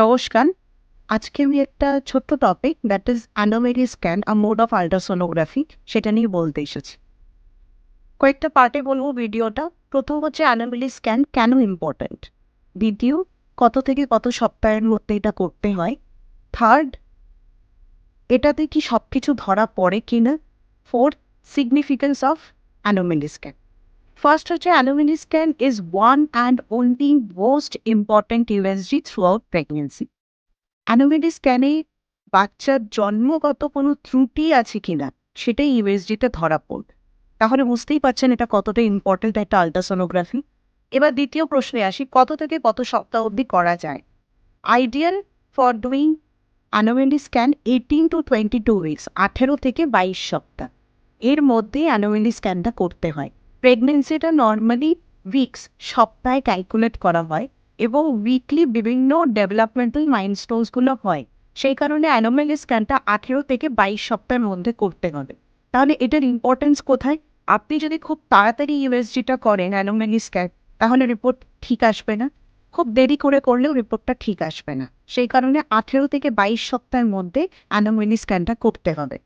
নমস্কার। আজকে আমি একটা ছোট্ট topic that is anomaly scan a mode of ultrasonography সেটা নিয়ে বলতে এসেছি। কয়েকটা পার্টে বলব ভিডিওটা। প্রথম হচ্ছে অ্যানোমেলি স্ক্যান কেন ইম্পর্ট্যান্ট দ্বিতীয়, কত থেকে কত সপ্তাহের মধ্যে এটা করতে হয়? থার্ড এটাতে কি সব কিছু ধরা পড়ে কি না fourth significance of anomaly scan first হচ্ছে anomaly scan is one and only most important USG throughout pregnancy anomaly স্ক্যানে বাচ্চার জন্মগত কোনো ত্রুটি আছে কিনা সেটাই ইউএসজিতে ধরা পড়বে তাহলে বুঝতেই পারছেন এটা কতটা ইম্পর্ট্যান্ট একটা আল্ট্রাসোনোগ্রাফি এবার দ্বিতীয় প্রশ্নে আসি, কত থেকে কত সপ্তাহ অবধি করা যায়? Ideal for doing anomaly scan eighteen to twenty two weeks আঠেরো থেকে বাইশ সপ্তাহ। এর মধ্যে অ্যানোমেলি স্ক্যানটা করতে হয়। প্রেগনেন্সিটা নর্মালি উইকস সপ্তাহে ক্যালকুলেট করা হয় এবং উইকলি বিভিন্ন ডেভেলপমেন্টাল মাইলস্টোনসগুলো হয়। সেই কারণে অ্যানোমেলি স্ক্যানটা আঠেরো থেকে বাইশ সপ্তাহের মধ্যে করতে হবে। তাহলে এটার ইম্পর্টেন্স কোথায়? আপনি যদি খুব তাড়াতাড়ি ইউএসজিটা করেন অ্যানোমেলি স্ক্যান তাহলে রিপোর্ট ঠিক আসবে না। খুব দেরি করে করলেও রিপোর্টটা ঠিক আসবে না। সেই কারণে আঠেরো থেকে বাইশ সপ্তাহের মধ্যে অ্যানোমেলি স্ক্যানটা করতে হবে।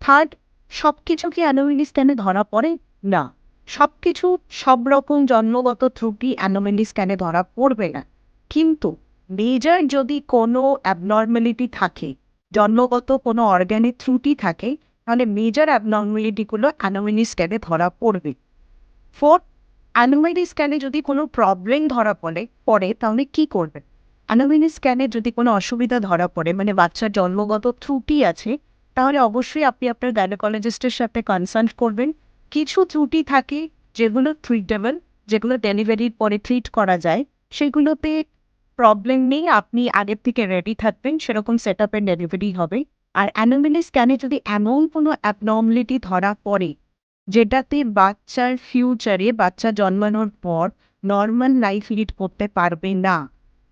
থার্ড সব কিছু কি অ্যানোমেলি স্ক্যানে ধরা পড়ে? না। সব কিছু সব রকম জন্মগত ত্রুটি অ্যানোমেলি স্ক্যানে ধরা পড়বে না? কিন্তু মেজার যদি কোনো অ্যাবনর্মালিটি থাকে, জন্মগত কোনো অর্গ্যানিক ত্রুটি থাকে, তাহলে মেজর অ্যাবনর্মালিটিগুলো অ্যানোমেলি স্ক্যানে ধরা পড়বে? ফোর্থ অ্যানোমেলি স্ক্যানে যদি কোনো প্রবলেম ধরা পড়ে পড়ে, তাহলে কি করবে? অ্যানোমেলি স্ক্যানে যদি কোনো অসুবিধা ধরা পড়ে মানে বাচ্চার জন্মগত ত্রুটি আছে, তাহলে অবশ্যই আপনি আপনার গাইনোকোলজিস্টের সাথে কনসাল্ট করবেন। কিছু ত্রুটি থাকে যেগুলো ট্রিটেবল যেগুলো ডেলিভারির পরে ট্রিট করা যায়, সেগুলোতে প্রবলেম নেই, আপনি আগের থেকে রেডি থাকবেন, সেরকম সেট আপের ডেলিভারি হবে। আর অ্যানোমেলি স্ক্যানে যদি এমন কোনো অ্যাবনর্মালিটি ধরা পড়ে, যেটাতে বাচ্চার ফিউচারে বাচ্চা জন্মানোর পর নর্মাল লাইফ লিড করতে পারবে না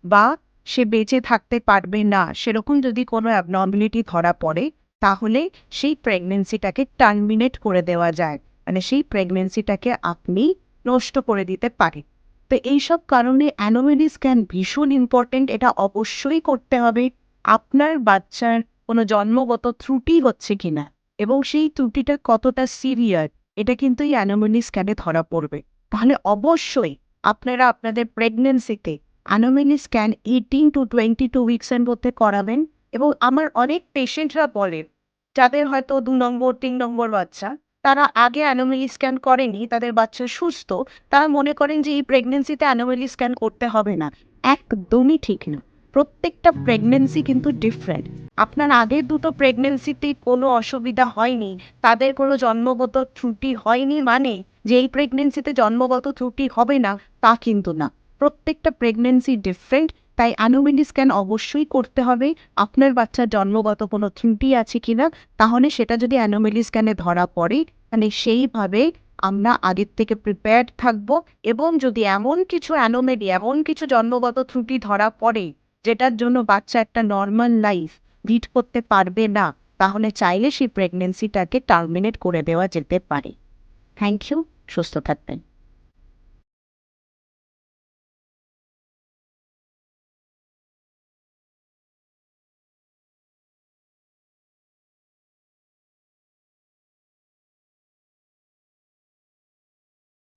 বা সে বেঁচে থাকতে পারবে না, সেরকম যদি কোনো অ্যাবনর্মালিটি ধরা পড়ে, তাহলে সেই প্রেগনেন্সিটাকে টার্মিনেট করে দেওয়া যায়। মানে সেই প্রেগনেন্সিটাকে আপনি নষ্ট করে দিতে পারেন। তো এইসব কারণে অ্যানোমেলি স্ক্যান ভীষণ ইম্পর্টেন্ট এটা অবশ্যই করতে হবে। আপনার বাচ্চার কোনো জন্মগত ত্রুটি হচ্ছে কিনা এবং সেই ত্রুটিটা কতটা সিভিয়ার এটা কিন্তু এই অ্যানোমেলি স্ক্যানে ধরা পড়বে। তাহলে অবশ্যই আপনারা আপনাদের প্রেগনেন্সিতে anomaly scan eighteen to twenty two উইকসের মধ্যে করাবেন এবং আমার অনেক পেশেন্টরা বলেন, যাদের হয়তো দু নম্বর, তিন নম্বর বাচ্চা তারা আগে অ্যানোমেলি স্ক্যান করেনি, তাদের বাচ্চা সুস্থ, তারা মনে করেন যে এই প্রেগনেন্সিতে অ্যানোমেলি স্ক্যান করতে হবে না। একদমই ঠিক না। প্রত্যেকটা প্রেগনেন্সি কিন্তু ডিফারেন্ট আপনার আগের দুটো প্রেগনেন্সিতে কোনো অসুবিধা হয়নি, তাদের কোনো জন্মগত ত্রুটি হয়নি মানে যে এই প্রেগনেন্সিতে জন্মগত ত্রুটি হবে না, তা কিন্তু না। প্রত্যেকটা প্রেগনেন্সি ডিফারেন্ট তাই অ্যানোমেলি স্ক্যান অবশ্যই করতে হবে। আপনার বাচ্চার জন্মগত কোনো ত্রুটি আছে কিনা, তাহলে সেটা যদি অ্যানোমেলি স্ক্যানে ধরা পড়ে তাহলে সেইভাবে আমরা আগের থেকে প্রিপেয়ার থাকব এবং যদি এমন কিছু অ্যানোমেডি এমন কিছু জন্মগত ত্রুটি ধরা পড়ে, যেটার জন্য বাচ্চা একটা নর্মাল লাইফ লিড করতে পারবে না, তাহলে চাইলে সেই প্রেগনেন্সিটাকে টার্মিনেট করে দেওয়া যেতে পারে। থ্যাংক ইউ সুস্থ থাকবেন।